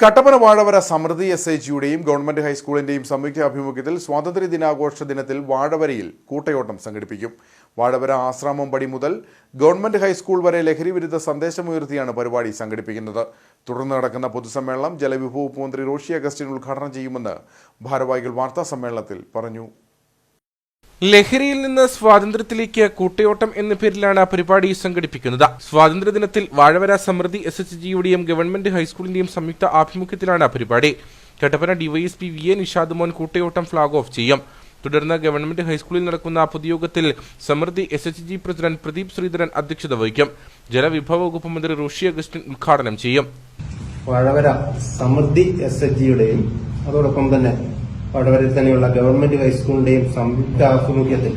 Kattappana Vazhavara Samruddhi S I ജിയുടെയും government ഹൈസ്കൂളിന്റെയും സംയുക്ത ആഭിമുഖ്യത്തിൽ സ്വാതന്ത്ര്യ ദിനാഘോഷ ദിനത്തിൽ വാഴവരയിൽ കൂട്ടയോട്ടം സംഘടിപ്പിക്കും. വാഴവര ആശ്രാമം പടി മുതൽ ഗവൺമെന്റ് ഹൈസ്കൂൾ വരെ ലഹരി വിരുദ്ധ സന്ദേശമുയർത്തിയാണ് പരിപാടി സംഘടിപ്പിക്കുന്നത്. തുടർന്ന് നടക്കുന്ന പൊതുസമ്മേളനം ജലവിഭവ മന്ത്രി റോഷി അഗസ്റ്റിൻ ഉദ്ഘാടനം ചെയ്യുമെന്ന് ഭാരവാഹികൾ വാർത്താ സമ്മേളനത്തിൽ പറഞ്ഞു. ലഹരിയിൽ നിന്ന് സ്വാതന്ത്ര്യത്തിലേക്ക് കൂട്ടയോട്ടം എന്ന പേരിലാണ് പരിപാടി സംഘടിപ്പിക്കുന്നത്. സ്വാതന്ത്ര്യദിനത്തിൽ വാഴവര സമൃദ്ധി എസ് എച്ച് ജിയുടെയും ഗവൺമെന്റ് ഹൈസ്കൂളിന്റെയും സംയുക്ത ആഭിമുഖ്യത്തിലാണ് പരിപാടി. Kattappana DYSP V A Nishad Mon കൂട്ടയോട്ടം flag off ചെയ്യും. തുടർന്ന് ഗവൺമെന്റ് ഹൈസ്കൂളിൽ നടക്കുന്ന പൊതുയോഗത്തിൽ Samruddhi S H G president Pradeep Sreedharan അധ്യക്ഷത വഹിക്കും. ജലവിഭവ വകുപ്പ് മന്ത്രി ഋഷി അഗസ്റ്റിൻ ഉദ്ഘാടനം ചെയ്യും. വാഴവര സമൃദ്ധി എസ് എച്ച് ജിയുടെയും അതോടൊപ്പം തന്നെ വടവരയിൽ തന്നെയുള്ള ഗവൺമെന്റ് ഹൈസ്കൂളിന്റെയും സംയുക്ത ആഭിമുഖ്യത്തിൽ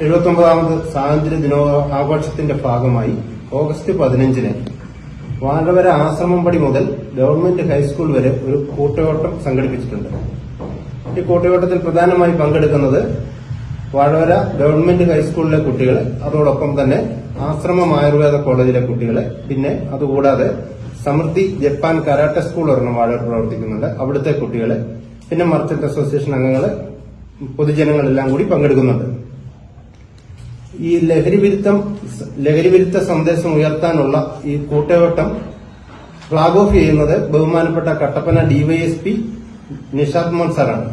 എഴുപത്തൊമ്പതാമത് സ്വാതന്ത്ര്യ ദിനോ ആഘോഷത്തിന്റെ ഭാഗമായി ഓഗസ്റ്റ് പതിനഞ്ചിന് വാഴവര ആശ്രമം പടി മുതൽ ഗവൺമെന്റ് ഹൈസ്കൂൾ വരെ ഒരു കൂട്ടയോട്ടം സംഘടിപ്പിച്ചിട്ടുണ്ട്. ഈ കൂട്ടയോട്ടത്തിൽ പ്രധാനമായി പങ്കെടുക്കുന്നത് വാഴവര ഗവൺമെന്റ് ഹൈസ്കൂളിലെ കുട്ടികൾ അതോടൊപ്പം തന്നെ ആശ്രമം ആയുർവേദ കോളേജിലെ കുട്ടികളെ പിന്നെ അതുകൂടാതെ സമൃദ്ധി ജപ്പാൻ കരാട്ടെ സ്കൂൾ ഒരെണ്ണം വാഴ പ്രവർത്തിക്കുന്നുണ്ട്. അവിടുത്തെ കുട്ടികൾ പിന്നെ മർച്ചന്റ് അസോസിയേഷൻ അംഗങ്ങൾ പൊതുജനങ്ങളെല്ലാം കൂടി പങ്കെടുക്കുന്നുണ്ട്. ഈ ലഹരി വിരുദ്ധം ലഹരി വിരുദ്ധ സന്ദേശം ഉയർത്താനുള്ള ഈ കൂട്ടയോട്ടം ഫ്ളാഗ് ഓഫ് ചെയ്യുന്നത് ബഹുമാനപ്പെട്ട കട്ടപ്പന ഡിവൈഎസ്പി നിഷാദ് മോൻ സാറാണ്.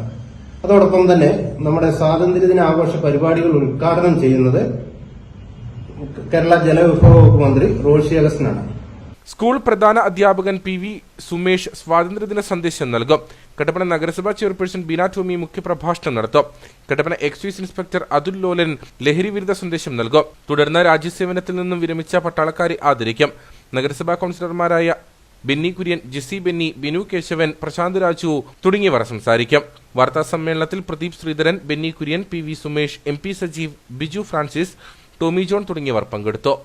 അതോടൊപ്പം തന്നെ നമ്മുടെ സ്വാതന്ത്ര്യദിന ആഘോഷ പരിപാടികൾ ഉദ്ഘാടനം ചെയ്യുന്നത് കേരള ജലവിഭവ വകുപ്പ് മന്ത്രി റോഷി അഗസ്റ്റിനാണ്. സ്കൂൾ പ്രധാന അധ്യാപകൻ പി വി സുമേഷ് സ്വാതന്ത്ര്യദിന സന്ദേശം നൽകും. കട്ടപ്പന നഗരസഭാ ചെയർപേഴ്സൺ ബീന ടോമി മുഖ്യപ്രഭാഷണം നടത്തും. കട്ടപ്പന എക്സൈസ് ഇൻസ്പെക്ടർ അതുൽ ലോലൻ ലഹരി വിരുദ്ധ സന്ദേശം നൽകും. തുടർന്ന് രാജ്യസേവനത്തിൽ നിന്നും വിരമിച്ച പട്ടാളക്കാരെ ആദരിക്കും. നഗരസഭാ കൌൺസിലർമാരായ ബെന്നി കുര്യൻ ജിസി ബെന്നി ബിനു കേശവൻ പ്രശാന്ത് രാജു തുടങ്ങിയവർ സംസാരിക്കും. വാർത്താ സമ്മേളനത്തിൽ Pradeep Sreedharan Benny Kurian P V Sumesh M P Sajeev Biju Francis Tomy John തുടങ്ങിയവർ പങ്കെടുത്തു.